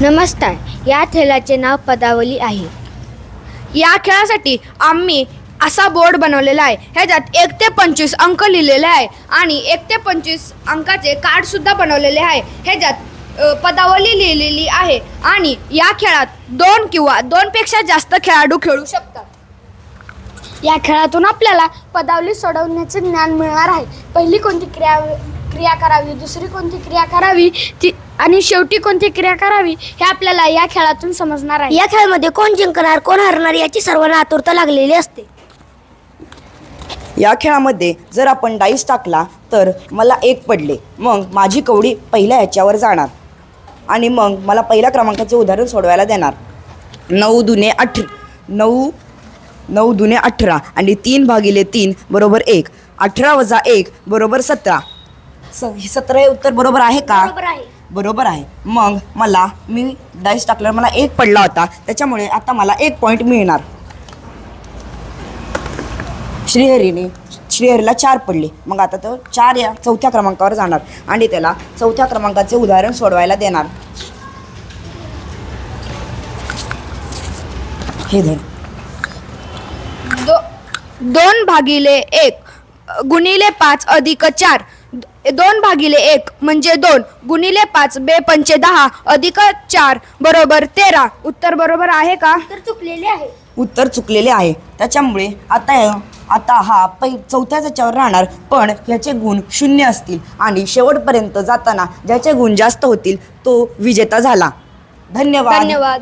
नमस्कार. या खेळाचे नाव पदावली आहे. या खेळासाठी आम्ही असा बोर्ड बनवलेला आहे. ह्याच्यात एक ते पंचवीस अंक लिहिलेले आहे आणि एक ते पंचवीस अंकाचे कार्ड सुद्धा बनवलेले आहे. ह्याच्यात पदावली लिहिलेली आहे आणि या खेळात दोन किंवा दोनपेक्षा जास्त खेळाडू खेळू शकतात. या खेळातून आपल्याला पदावली सोडवण्याचे ज्ञान मिळणार आहे. पहिली कोणती क्रिया क्रिया करावी दुसरी कोणती क्रिया करावी ती आणि शेवटी कोणती क्रिया करावी हे आपल्याला या खेळातून समजणार आहे. या खेळामध्ये कोण जिंकणार कोण हरणार याची सर्वांना आतुरता लागलेली असते. या खेळामध्ये जर आपण डाईस टाकला तर मला एक पडले. मग माझी कवडी पहिल्या ह्याच्यावर जाणार. आणि मग मला पहिल्या क्रमांकाचे उदाहरण सोडवायला देणार. नऊ दुने अठ नऊ नऊ दुने अठरा. आणि तीन भागिले तीन बरोबर एक. अठरा वजा एक बरोबर सतरा. स हे सतरा हे उत्तर बरोबर आहे का? बरोबर आहे. बरोबर आहे. मग मला मी डाईस टाकल्यावर मला एक पडला होता. त्याच्यामुळे आता मला एक पॉईंट मिळणार. श्रीहरीने श्रीहरीला चार पडले. मग आता तो चार या चौथ्या क्रमांकावर जाणार आणि त्याला चौथ्या क्रमांकाचे उदाहरण सोडवायला देणार. हे धर. दो दोन भागिले एक गुणिले पाच अधिक चार. दोन भागिले एक म्हणजे दोन गुणिले पाच बे पंचे दहा अधिक चार बरोबर तेरा. उत्तर बरोबर आहे का? तर चुकलेले आहे. उत्तर चुकलेले आहे. त्याच्यामुळे आता आता हा पै चौथ्याच याच्यावर राहणार. पण ह्याचे गुण शून्य असतील. आणि शेवटपर्यंत जाताना ज्याचे गुण जास्त होतील तो विजेता झाला. धन्यवाद. धन्यवाद.